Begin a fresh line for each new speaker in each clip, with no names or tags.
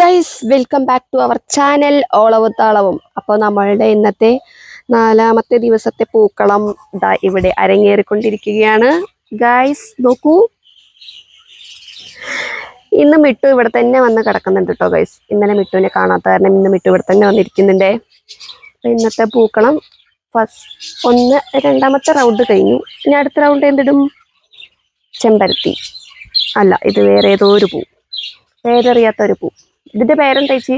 Guys welcome back to our channel ഓളവുത്താളവും അപ്പോൾ നമ്മളുടെ ഇന്നത്തെ നാലാമത്തെ ദിവസത്തെ പൂക്കളം ഇതാ ഇവിടെ അരങ്ങേറിക്കൊണ്ടിരിക്കുകയാണ്. ഗൈസ് നോക്കൂ. ഇന്ന് മിട്ടു ഇവിടെ തന്നെ വന്ന് കിടക്കുന്നുണ്ട് കേട്ടോ ഗൈസ് ഇന്നലെ മിട്ടുവിനെ കാണാത്ത കാരണം ഇന്ന് മിട്ടു ഇവിടെ തന്നെ വന്നിരിക്കുന്നുണ്ട്. അപ്പം ഇന്നത്തെ പൂക്കളം ഫസ്റ്റ് ഒന്ന് രണ്ടാമത്തെ റൗണ്ട് കഴിഞ്ഞു. ഇനി അടുത്ത റൗണ്ട് എന്തിടും? ചെമ്പരത്തി. അല്ല ഇത് വേറെ ഏതോ ഒരു പൂ. പേരറിയാത്ത ഒരു പൂ. ഇതിന്റെ പേരെന്താ ചേച്ചി?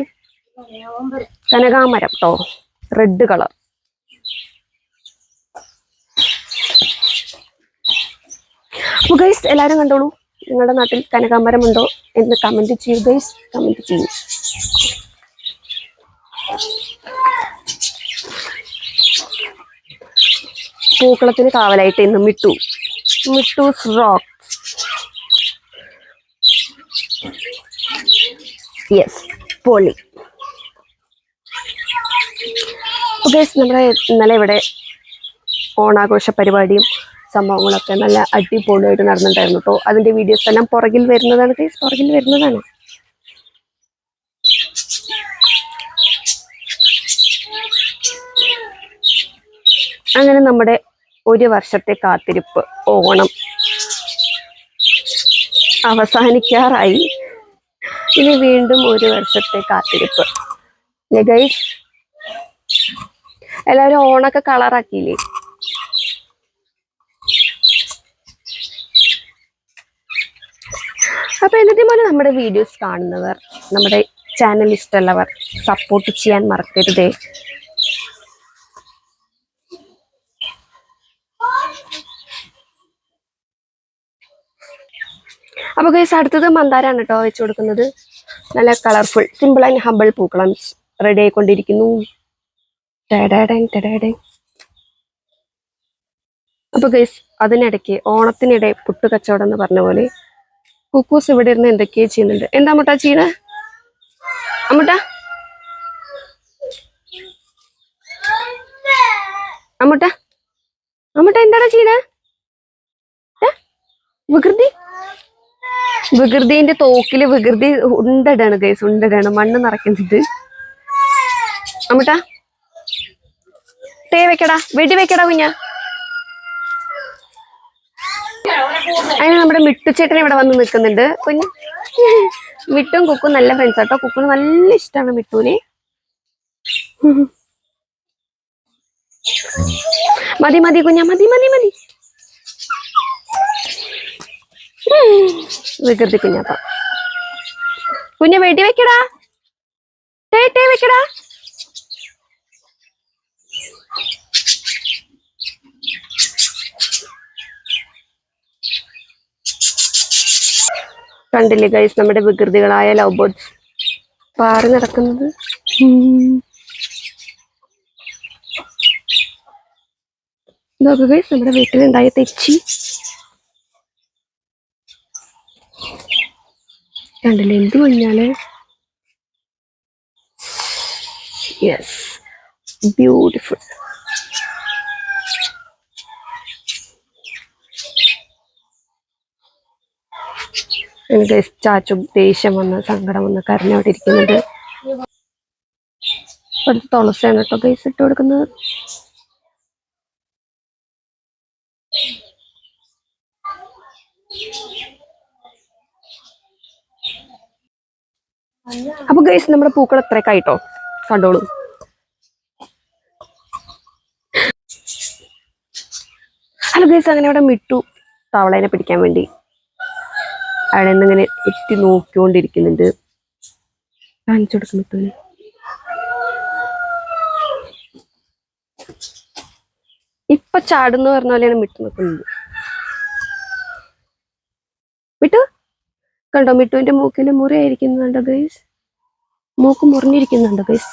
കനകാമരം. കേട്ടോ റെഡ് കളർ അപ്പോൾ ഗൈസ് എല്ലാവരും കണ്ടോളൂ. നിങ്ങളുടെ നാട്ടിൽ കനകാമരം ഉണ്ടോ എന്ന് കമന്റ് ചെയ്യൂ ഗൈസ് കമന്റ് ചെയ്യൂ. പൂക്കളത്തിന് കാവലായിട്ട് ഇന്ന് മിട്ടു. മിട്ടു റോക്ക് യെസ് പൊളി ഓക്കെ നമ്മുടെ ഇന്നലെ ഇവിടെ ഓണാഘോഷ പരിപാടിയും സംഭവങ്ങളൊക്കെ നല്ല അടിപൊളിയായിട്ട് നടന്നിട്ടുണ്ടായിരുന്നു കേട്ടോ അതിന്റെ വീഡിയോസ് എല്ലാം പുറകിൽ വരുന്നതാണ് ഗൈസ് പുറകിൽ വരുന്നതാണ്. അങ്ങനെ നമ്മുടെ ഒരു വർഷത്തെ കാത്തിരിപ്പ് ഓണം അവസാനിക്കാറായി. ഇനി വീണ്ടും ഒരു വർഷത്തെ കാത്തിരിപ്പ്. ഗൈസ് എല്ലാവരും ഓണൊക്കെ കളറാക്കിയില്ലേ? അപ്പൊ എന്നിട്ട് പോലെ നമ്മുടെ വീഡിയോസ് കാണുന്നവർ നമ്മുടെ ചാനൽ ഇഷ്ടമുള്ളവർ സപ്പോർട്ട് ചെയ്യാൻ മറക്കരുതേ. അപ്പൊ ഗൈസ് അടുത്തത് മന്ദാരാണ് കേട്ടോ വെച്ച് കൊടുക്കുന്നത്. നല്ല കളർഫുൾ സിമ്പിൾ ആൻഡ് ഹമ്പിൾ പൂക്കളം റെഡി ആയിക്കൊണ്ടിരിക്കുന്നു. ടടടൻ ടടടൻ. അപ്പൊ ഗൈസ് അതിനിടയ്ക്ക് ഓണത്തിനിടെ പുട്ട് കച്ചവടം എന്ന് പറഞ്ഞ പോലെ കുക്കൂസ് ഇവിടെ ഇരുന്ന് എന്തൊക്കെയോ ചെയ്യുന്നുണ്ട്. എന്താ അമ്മട്ടാ ചെയ്യണ? അമ്മട്ട അമ്മട്ട അമ്മട്ട എന്താടാ ചെയ്യണേ? വികൃതി? വികൃതിന്റെ തോക്കിൽ വികൃതി ഉണ്ടടാണ് ഗൈസ് ഉണ്ടടാണ്. മണ്ണ് നിറയ്ക്കുന്നുണ്ട്. അമ്മട്ടാ തേ വെക്കടാ വെടി വെക്കടാ കുഞ്ഞ. അതിന് നമ്മുടെ മിട്ടുച്ചേട്ടൻ ഇവിടെ വന്ന് നിൽക്കുന്നുണ്ട്. കുഞ്ഞ് മിട്ടും കുക്കും നല്ല ഫ്രണ്ട്സ് ആട്ടോ കുക്കിന് നല്ല ഇഷ്ടമാണ് മിട്ടുവിന്. മതി മതി കുഞ്ഞ മതി മതി മതി. വികൃതി കുഞ്ഞാത്ത കുഞ്ഞ വെടി വെക്കടാ. ടേ ടേ വെക്കടാ. കണ്ടില്ലേ ഗൈസ് നമ്മുടെ വികൃതികളായ ലവ് ബേർഡ്സ് പാറി നടക്കുന്നത്. നോക്കുക ഗൈസ് നമ്മുടെ വീട്ടിലുണ്ടായ തെച്ചി. കണ്ടില്ലേ? എന്ത് മഞ്ഞാൽ യെസ് ബ്യൂട്ടിഫുൾ എനിക്ക് ചാച്ചു ദേഷ്യം വന്ന് സങ്കടം വന്ന് ഒരു തുളസിയാണ് കേട്ടോ ഗൈസ് ഇട്ട് കൊടുക്കുന്നത്. അപ്പൊ ഗൈസ് നമ്മുടെ പൂക്കൾ എത്രയൊക്കെ ആയിട്ടോ? കണ്ടോളൂ. ഹലോ ഗൈസ് അങ്ങനെ ഇവിടെ മിട്ടു തവളേനെ പിടിക്കാൻ വേണ്ടി അവിടെ നിന്നിങ്ങനെ എത്തി നോക്കിക്കൊണ്ടിരിക്കുന്നുണ്ട്. കാണിച്ചു കൊടുക്കും മിട്ടുവിന് ഇപ്പൊ ചാടുന്ന പറഞ്ഞ പോലെയാണ് മിട്ടു നിൽക്കുന്നത്. മിട്ടു? കണ്ടോ മിട്ടുവിന്റെ മൂക്കിന് മുറിയായിരിക്കുന്നുണ്ട് ഗൈസ് മൂക്ക് മുറിഞ്ഞിരിക്കുന്നുണ്ട് ഗൈസ്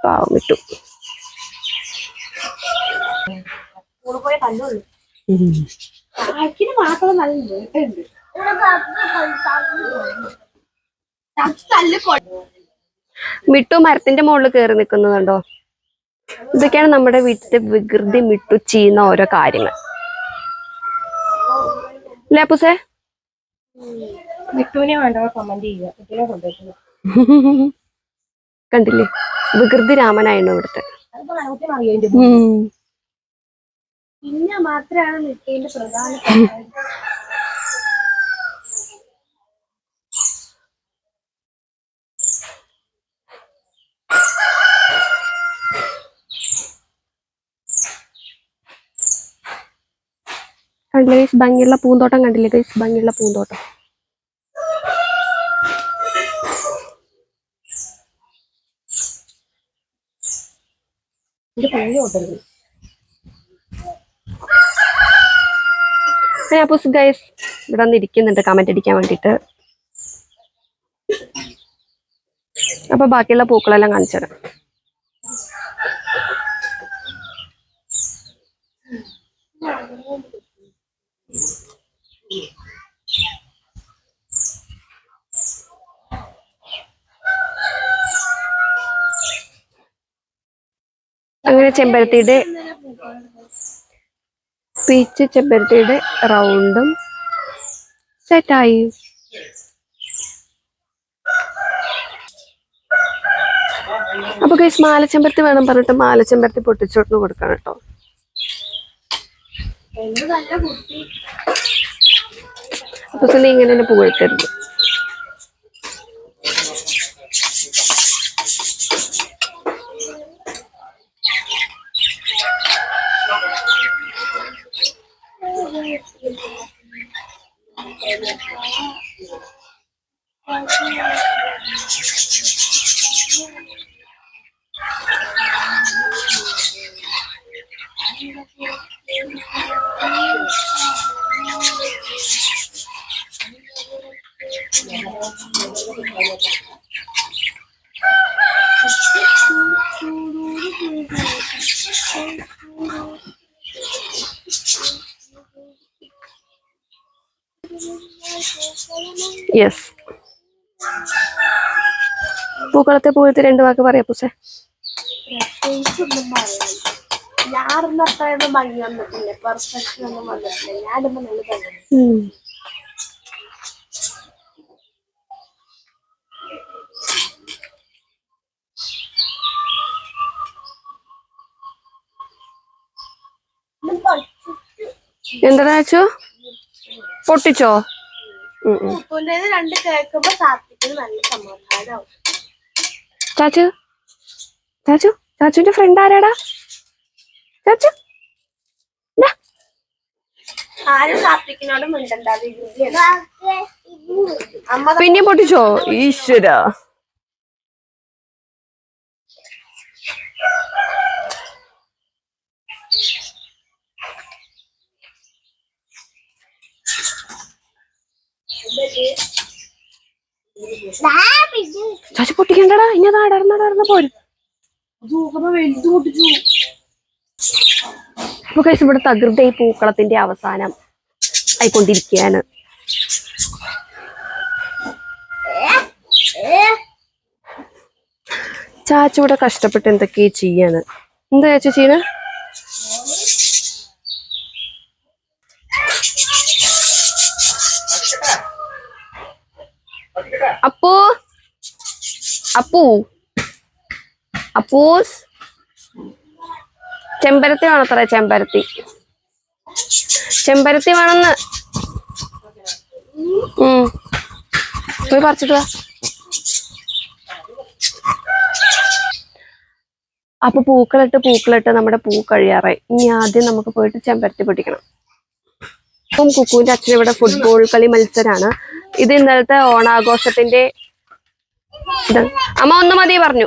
പാവം മിട്ടു. മിട്ടു മരത്തിന്റെ മുകളിൽ കയറി നിൽക്കുന്നതുണ്ടോ ഇതൊക്കെയാണ് നമ്മുടെ വീട്ടിലെ വികൃതി മിട്ടു ചെയ്യുന്ന ഓരോ കാര്യങ്ങൾ. അല്ലേ അപ്പുസേ?
മിട്ടുവിനെ വേണ്ടവർ കമന്റ് ചെയ്യുക. മിട്ടുവിനെ
കണ്ടില്ലേ? വികൃതി രാമനായിരുന്നു ഇവിടുത്തെ?
പിന്നെ മാത്രമാണ് മിട്ടുവിന്റെ പ്രധാന
കണ്ടില്ലേ ഗൈസ് ഭംഗിയുള്ള പൂന്തോട്ടം കണ്ടില്ലേ? ഗൈസ് ഭംഗിയുള്ള പൂന്തോട്ടം. അപ്പൂസ് ഗൈസ് ഇവിടെ വന്ന് ഇരിക്കുന്നുണ്ട് കമന്റ് അടിക്കാൻ വേണ്ടിട്ട് അപ്പൊ ബാക്കിയുള്ള പൂക്കളെല്ലാം കാണിച്ചു തരാം അങ്ങനെ ചെമ്പരത്തിയുടെ പീച്ച് ചെമ്പരത്തിയുടെ റൗണ്ടും സെറ്റായി അപ്പൊ കേസ് മാലച്ചെമ്പരത്തി വേണം പറഞ്ഞിട്ട് മാലച്ചെമ്പരത്തി പൊട്ടിച്ചോട്ട് കൊടുക്കണം കേട്ടോ.
നല്ല കുട്ടി.
അപ്പൊ നീ ഇങ്ങനെ തന്നെ പുകഴ്ത്തരുത് യെസ് പൂക്കളത്തെ പൂരത്തെ രണ്ട് വാക്ക് പറയാ പൂസേ
ഞാൻ ഭംഗി വന്നിട്ടില്ല ഒന്നും വന്നിട്ടില്ല. നല്ല ഭംഗി
എന്താ ചാച്ചു പൊട്ടിച്ചോ ഉം ഉം.
പൂപ്പുന്റെത് രണ്ട് കേൾക്കുമ്പോ സാത്വിക്കിന് നല്ല സമാധാനമാവും
ചാച്ചു? ചാച്ചു? ചാച്ചുവിന്റെ ഫ്രണ്ട് ആരാടാ? ചാച്ചു? പിന്നെ പൊട്ടിച്ചോ? ഈശ്വര. ചാച്ചു പൊട്ടിക്കണ്ടടാ ഇനി അത് അടർന്ന് അടർന്ന് പോരും. അപ്പൊ കഴിച്ച് ഇവിടെ തകൃത ഈ പൂക്കളത്തിന്റെ അവസാനം ആയിക്കൊണ്ടിരിക്കുകയാണ്. ചാച്ച ഇവിടെ കഷ്ടപ്പെട്ട് എന്തൊക്കെയാ ചെയ്യാണ്. എന്താ ചാച്ച ചെയ്യണ? അപ്പു അപ്പു. അപ്പൂസ്. ചെമ്പരത്തി വേണത്ര ചെമ്പരത്തി. ചെമ്പരത്തി വേണമെന്ന് പോയി പറിച്ചിട്ട് അപ്പൊ പൂക്കളിട്ട് പൂക്കളിട്ട് നമ്മുടെ പൂ കഴിയാറായി. ഇനി ആദ്യം നമുക്ക് പോയിട്ട് ചെമ്പരത്തി പൊട്ടിക്കണം. ഇപ്പം കുക്കുവിന്റെ അച്ഛൻ ഇവിടെ ഫുട്ബോൾ കളി മത്സരാണ്. ഇത് ഇന്നലത്തെ ഓണാഘോഷത്തിന്റെ അമ്മ ഒന്ന് മതി പറഞ്ഞു.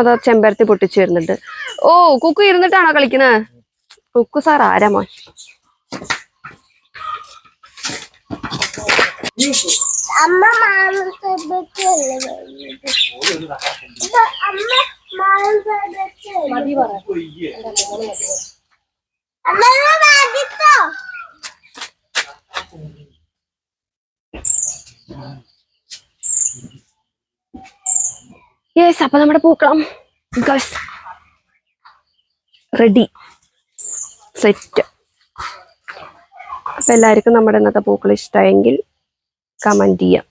അത് ചെമ്പരത്തി പൊട്ടിച്ചു വരുന്നുണ്ട്. ഓ കുക്കു ഇരുന്നിട്ടാണോ കളിക്കുന്നത് കുക്കു സാർ ആരാ മോൻ?
അമ്മ അമ്മ മാമത്തെ മതി പറ അമ്മ മാതിട്ടോ
യെസ് അപ്പൊ നമ്മുടെ പൂക്കളം. ഗസ് റെഡി സെറ്റ് അപ്പം എല്ലാവർക്കും നമ്മുടെ ഇന്നത്തെ പൂക്കൾ ഇഷ്ടമായെങ്കിൽ കമന്റ് ചെയ്യാം.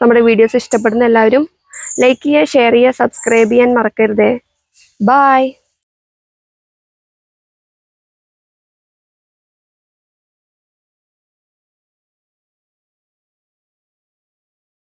നമ്മുടെ വീഡിയോസ് ഇഷ്ടപ്പെടുന്ന എല്ലാവരും ലൈക്ക് ചെയ്യുക ഷെയർ ചെയ്യുക സബ്സ്ക്രൈബ് ചെയ്യാൻ മറക്കരുതേ. ബായ്